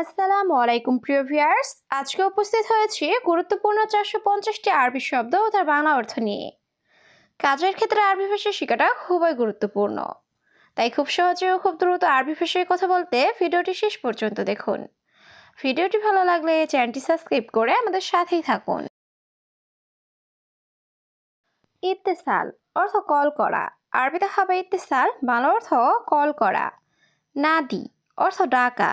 আসসালামু আলাইকুম, প্রিয় ভিউয়ার্স। আজকে উপস্থিত হয়েছি গুরুত্বপূর্ণ চারশো পঞ্চাশটি আরবি শব্দ ও তার বাংলা অর্থ নিয়ে। কাজের ক্ষেত্রে আরবি ভাষা শেখাটা খুবই গুরুত্বপূর্ণ। তাই খুব সহজে ও খুব দ্রুত আরবি ভাষায় কথা বলতে ভিডিওটি শেষ পর্যন্ত দেখুন। ভিডিওটি ভালো লাগলে চ্যানেলটি সাবস্ক্রাইব করে আমাদের সাথেই থাকুন। ইত্তেসাল অর্থ কল করা। আরবিতে হবে ইত্তেসাল, বাংলা অর্থ কল করা। নাদি অর্থ ডাকা।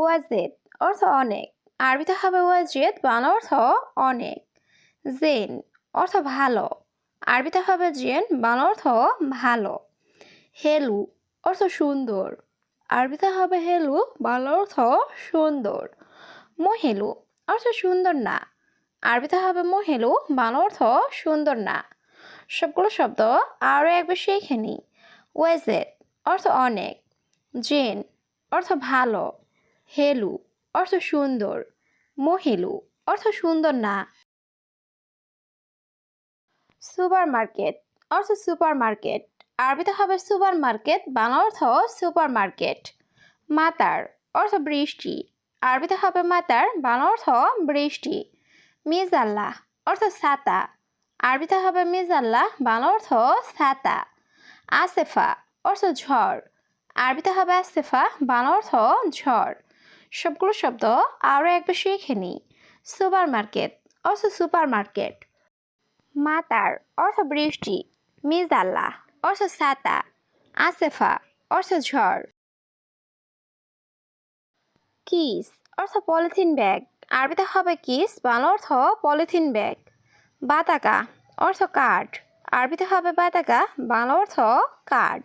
ওয়াজেদ অর্থ অনেক। আরবিতে হবে ওয়াজেদ, বাংলা অর্থ অনেক। জেন অর্থ ভালো। আরবিতে হবে জেন, বাংলা অর্থ ভালো। হেলু অর্থ সুন্দর। আরবিতে হবে হেলু, বাংলা অর্থ সুন্দর। মহেলু অর্থ সুন্দর না। আরবিতে হবে মহেলু, বাংলা অর্থ সুন্দর না। সবগুলো শব্দ আরও একবার শিখে নি ওয়েজেদ অর্থ অনেক। জেন অর্থ ভালো। হেলু অর্থ সুন্দর। মহেলু অর্থ সুন্দর না। সুপার মার্কেট অর্থ সুপার মার্কেট আরবিতে হবে সুপার মার্কেট বাংলা অর্থ সুপার মার্কেট মাতার অর্থ বৃষ্টি। আরবিতে হবে মাতার, বাংলা অর্থ বৃষ্টি। মিজাল্লাহ অর্থ ছাতা। আরবিতে হবে মিজাল্লাহ বাংলা অর্থ ছাতা। আসেফা অর্থ ঝড়। আরবিতে হবে আসেফা, বাংলা অর্থ ঝড়। সবগুলো শব্দ আরও একবার শিখে নিই। সুপার মার্কেট অর্থ সুপার মার্কেট মাতার, অর্থ বৃষ্টি। মিজাল্লাহ অর্থ ছাতা। আসেফা, অর্থ ঝড়। কিস, অর্থ পলিথিন ব্যাগ। আরবিতে হবে কিস, বাংলা অর্থ পলিথিন ব্যাগ। বাতাকা, অর্থ কাঠ। আরবিতে হবে বাতাকা, বাংলা অর্থ কাঠ।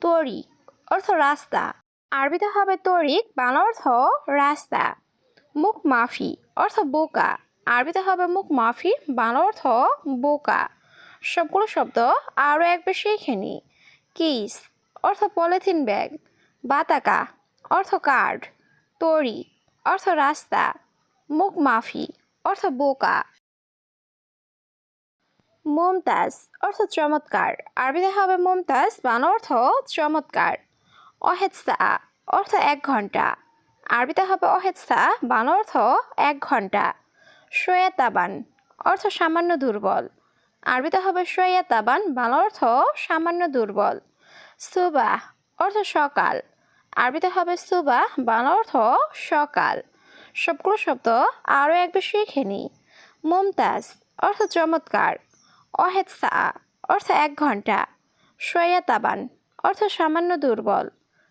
তরি, অর্থ রাস্তা। আরবিতে হবে তরিক, বাংলা অর্থ রাস্তা। মুখ মাফি, অর্থ বোকা। আরবিতে হবে মুখ মাফি, বাংলা অর্থ বোকা। সবগুলো শব্দ আরও একবার শিখে নি। কিস, অর্থ পলিথিন ব্যাগ। বাতাকা, অর্থ কার্ড। তরি অর্থ রাস্তা। মুখ মাফি, অর্থ বোকা। মমতাজ, অর্থ চমৎকার। আরবিতে হবে মমতাজ, বাংলা অর্থ চমৎকার। অহেৎসা অর্থ এক ঘণ্টা আরবিতে হবে অহেৎসা বান অর্থ এক ঘণ্টা সৈয়াতাবান অর্থ সামান্য দুর্বল। আরবিতে হবে সৈয়াতাবান বান অর্থ সামান্য দুর্বল। সুবা অর্থ সকাল। আরবিতে হবে সুবা বান অর্থ সকাল। সবগুলো শব্দ আরও একবার শিখে নি। মমতাজ, অর্থ চমৎকার। অহেৎসা অর্থ এক ঘণ্টা সৈয়াতাবান অর্থ সামান্য দুর্বল।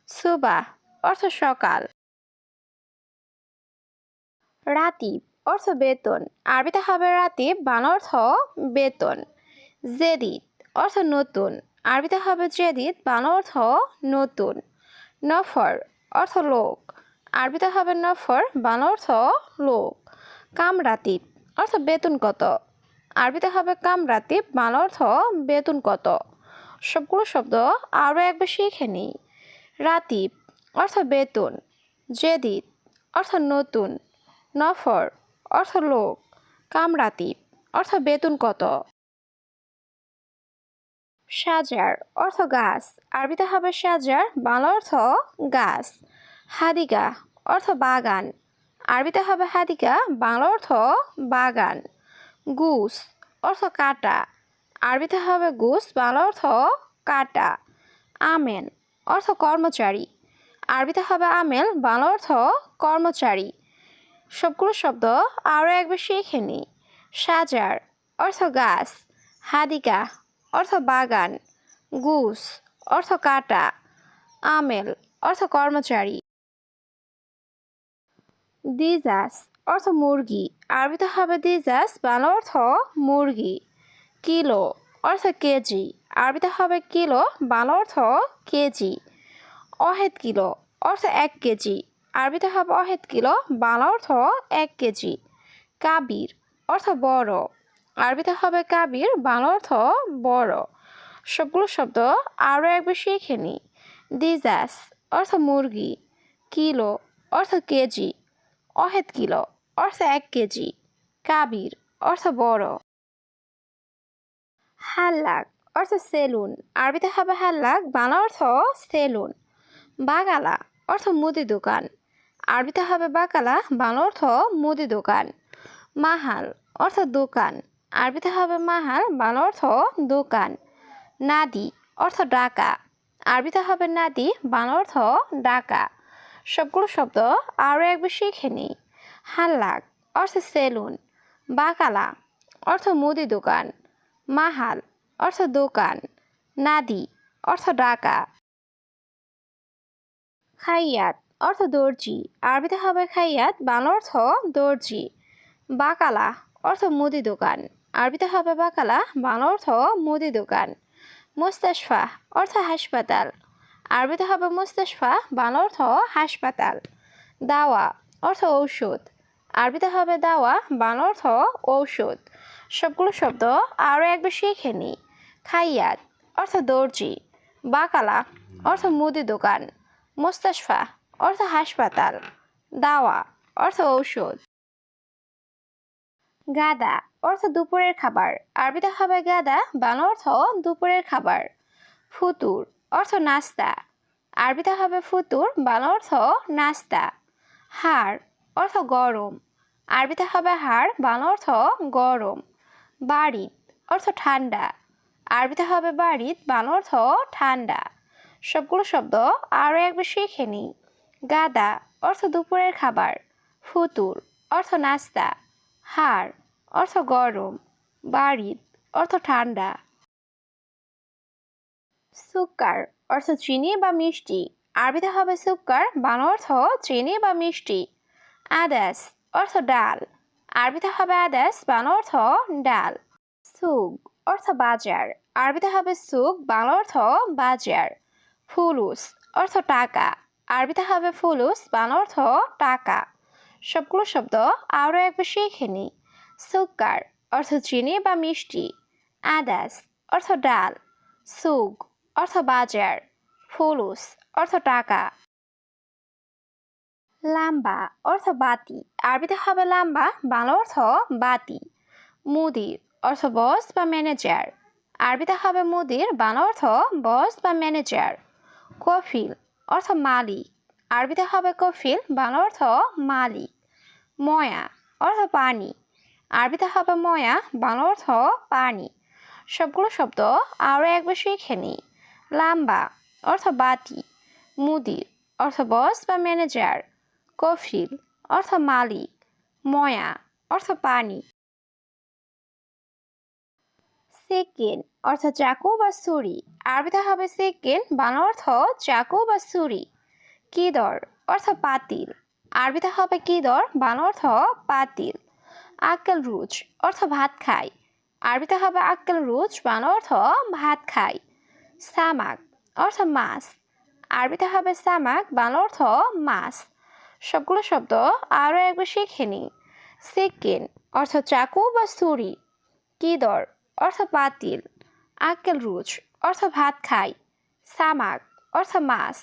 সুবা, অর্থ সকাল। রাতিব, অর্থ বেতন। আরবিতে হবে রাতিব, বাংলা অর্থ বেতন। জেদিদ, অর্থ নতুন। আরবিতে হবে জেদিদ, বাংলা অর্থ নতুন। নফর, অর্থ লোক। আরবিতে হবে নফর, বাংলা অর্থ লোক। কামরাতিব, অর্থ বেতন কত? আরবিতে হবে কামরাতিব, বাংলা অর্থ বেতন কত? সবগুলো শব্দ আরও একবার শিখে নিই। রাতিব, অর্থ বেতন। জেদিদ অর্থ নতুন। নফর, অর্থ লোক। কামরাতিব, অর্থ বেতন কত? সাজার, অর্থ গাছ। আরবিতে হবে সাজার, বাংলা অর্থ গাছ। হাদিকা অর্থ বাগান। আরবিতে হবে হাদিকা বাংলা অর্থ বাগান। গুস, অর্থ কাটা। আরবিতে হবে গুস, বাংলা অর্থ কাটা। আমেন অর্থ কর্মচারী। আরবিতে হবে আমেল, বাংলা অর্থ কর্মচারী। সবগুলো শব্দ আরও একবার শিখে নি সাজার, অর্থ গাছ। হাদিকা, অর্থ বাগান। গুস, অর্থ কাটা। আমেল, অর্থ কর্মচারী। দিজাস, অর্থ মুরগি। আরবিতে হবে দিজাস, বাংলা অর্থ মুরগি। কিলো, অর্থ কেজি। আরবিতে হবে কিলো, বাংলা অর্থ কেজি। অহেদ কিলো, অর্থ এক কেজি। আরবিতে হবে অহেদ কিলো, বাংলা অর্থ এক কেজি। কাবির, অর্থ বড়। আরবিতে হবে কাবির, বাংলা অর্থ বড়। সবগুলো শব্দ আরও একবার শিখে নিই দিজাস অর্থ মুরগি। কিলো, অর্থ কেজি। অহেদ কিলো, অর্থ এক কেজি। কাবির, অর্থ বড়। হাল্লাক অর্থ সেলুন। আরবিতে হবে হাল্লাক বাংলা অর্থ সেলুন। বাগালা অর্থ মুদি দোকান। আরবিতে হবে বাকালা, বাংলা অর্থ মুদি দোকান। মাহাল অর্থ দোকান। আরবিতে হবে মাহাল, বাংলা অর্থ দোকান। নাদি অর্থ ডাকা। আরবিতে হবে নাদি, বাংলা অর্থ ডাকা। সবগুলো শব্দ আরও একবার শিখে নিই। হাল্লাক অর্থ সেলুন। বাকালা অর্থ মুদি দোকান। মাহাল অর্থ দোকান। নাদি, অর্থ ডাকা খাইয়াত, অর্থ দর্জি। আরবিতে হবে খাইয়াত, বাংলা অর্থ দর্জি। বাকালা, অর্থ মুদি দোকান। আরবিতে হবে বাকালা, বাংলা অর্থ মুদি দোকান। মুস্তাশফা, অর্থ হাসপাতাল। আরবিতে হবে মুস্তাশফা, বাংলা অর্থ হাসপাতাল। দাওয়া, অর্থ ঔষধ। আরবিতে হবে দাওয়া, বাংলা অর্থ ঔষধ। সবগুলো শব্দ আরও একবার শিখে নিই। খাইয়াত, অর্থ দর্জি, বাকালা, অর্থ মুদি দোকান, মুস্তাশফা, অর্থ হাসপাতাল, দাওয়া, অর্থ ঔষধ। গাদা, অর্থ দুপুরের খাবার, আরবিতে হবে গাদা, বাংলা অর্থ দুপুরের খাবার। ফুতুর, অর্থ নাস্তা, আরবিতে হবে ফুতুর, বাংলা অর্থ নাস্তা। হাড় অর্থ গরম, আরবিতে হবে হাড় বাংলা অর্থ গরম। বাড়ি অর্থ ঠান্ডা আরবিতে হবে বাড়িত বাংলা অর্থ ঠান্ডা। সবগুলো শব্দ আরও একবার শিখে নিই। গাদা অর্থ দুপুরের খাবার, ফুতুর অর্থ নাস্তা হাড় অর্থ গরম বাড়িত অর্থ ঠান্ডা। সুকার অর্থ চিনি বা মিষ্টি, আরবিতে হবে সুকার বাংলা অর্থ চিনি বা মিষ্টি। আদাস অর্থ ডাল, আরবিতে হবে আদাস বাংলা অর্থ ডাল। সুগ অর্থ বাজার। আরবিতে হবে সুগ বাংলা অর্থ বাজার। ফুলুস, অর্থ টাকা। আরবিতে হবে ফুলুস, বাংলা অর্থ টাকা। সবগুলো শব্দ আরও একবার শিখে নিই। সুকার অর্থ চিনি বা মিষ্টি। আদাস, অর্থ ডাল। সুগ, অর্থ বাজার। ফুলুস, অর্থ টাকা। লাম্বা, অর্থ বাতি। আরবিতে হবে লাম্বা, বাংলা অর্থ বাতি। মুদির অর্থ বস বা ম্যানেজার আরবিতে হবে মুদির, বাংলা অর্থ বস বা ম্যানেজার কফিল, অর্থ মালিক। আরবিতে হবে কফিল, বাংলা অর্থ মালিক। ময়া, অর্থ পানি। আরবিতে হবে ময়া, বাংলা অর্থ পানি। সবগুলো শব্দ আরও একবার শিখে নিই। লাম্বা, অর্থ বাতি। মুদির, অর্থ বস বা ম্যানেজার কফিল, অর্থ মালিক। ময়া, অর্থ পানি। সেকেন্ড অর্থ চাকু বা ছুরি। আরবিতে হবে সেকেন্ড, বাংলা অর্থ চাকু বা ছুরি। কিদর অর্থ পাতিল। আরবিতে হবে কিদর বাংলা অর্থ পাতিল। আক্কেল রুচ, অর্থ ভাত খাই আরবিতে হবে আক্কেল রুচ, বাংলা অর্থ ভাত খাই সামাক, অর্থ মাছ। আরবিতে হবে সামাক, বাংলা অর্থ মাছ। সবগুলো শব্দ আরও একবার শিখে নিই। সেকেন্ড অর্থ চাকু বা ছুরি। কিদর অর্থ পাতিল আক্কেল রুচ অর্থ ভাত খাই। সামাক। অর্থ মাছ।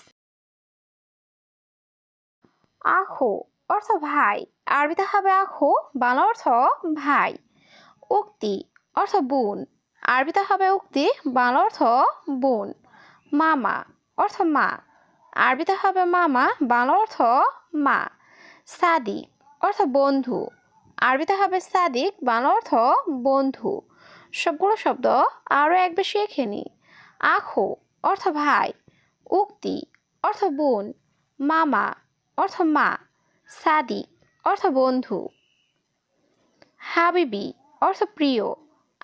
আখো। অর্থ ভাই। আরবিতে হবে আখো, বাংলা অর্থ ভাই। উক্তি। অর্থ বোন। আরবিতে হবে উক্তি, বাংলা অর্থ বোন। মামা। অর্থ মা। আরবিতে হবে মামা, বাংলা অর্থ মা। সাদিক। অর্থ বন্ধু। আরবিতে হবে সাদিক, বাংলা অর্থ বন্ধু। সবগুলো শব্দ আরও একবার শিখে নিই। আখো অর্থ ভাই, উক্তি অর্থ বোন, মামা অর্থ মা, সাদিক অর্থ বন্ধু। হাবিবি অর্থ প্রিয়,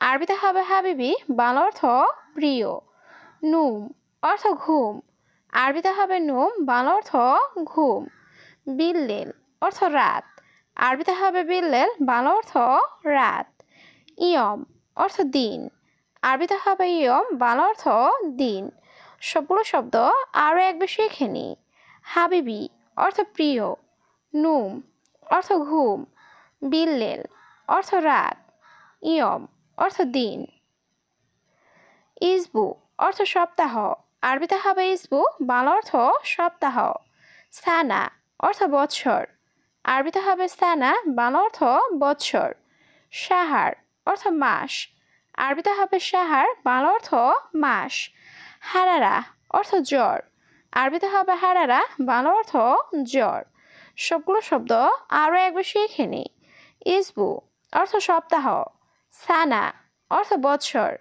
আরবিতে হবে হাবিবি, বাংলা অর্থ প্রিয়। নুম অর্থ ঘুম, আরবিতে হবে নুম, বাংলা অর্থ ঘুম। বিল্লেল অর্থ রাত, আরবিতে হবে বিল্লেল, বাংলা অর্থ রাত। ইয়ম অর্থ দিন। আরবিতে হবে ইয়ম, বাংলা অর্থ দিন। সবগুলো শব্দ আরও একবার শিখে নিই হাবিবি, অর্থ প্রিয়। নুম, অর্থ ঘুম। বিল্লেল, অর্থ রাত। ইয়ম, অর্থ দিন। ইসবু, অর্থ সপ্তাহ। আরবিতে হবে ইসবু, বাংলা অর্থ সপ্তাহ। সানা, অর্থ বৎসর। আরবিতে হবে সানা, বাংলা অর্থ বৎসর। সাহার অর্থ মাস। আরবিতে হবে সাহার, বাংলা অর্থ মাস। হারারা, অর্থ জ্বর। আরবিতে হবে হারারা, বাংলা অর্থ জ্বর। সবগুলো শব্দ আরও একবার শিখে নিই ইসবু, অর্থ সপ্তাহ। সানা, অর্থ বৎসর।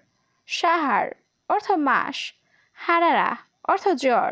সাহার, অর্থ মাস। হারারা, অর্থ জ্বর।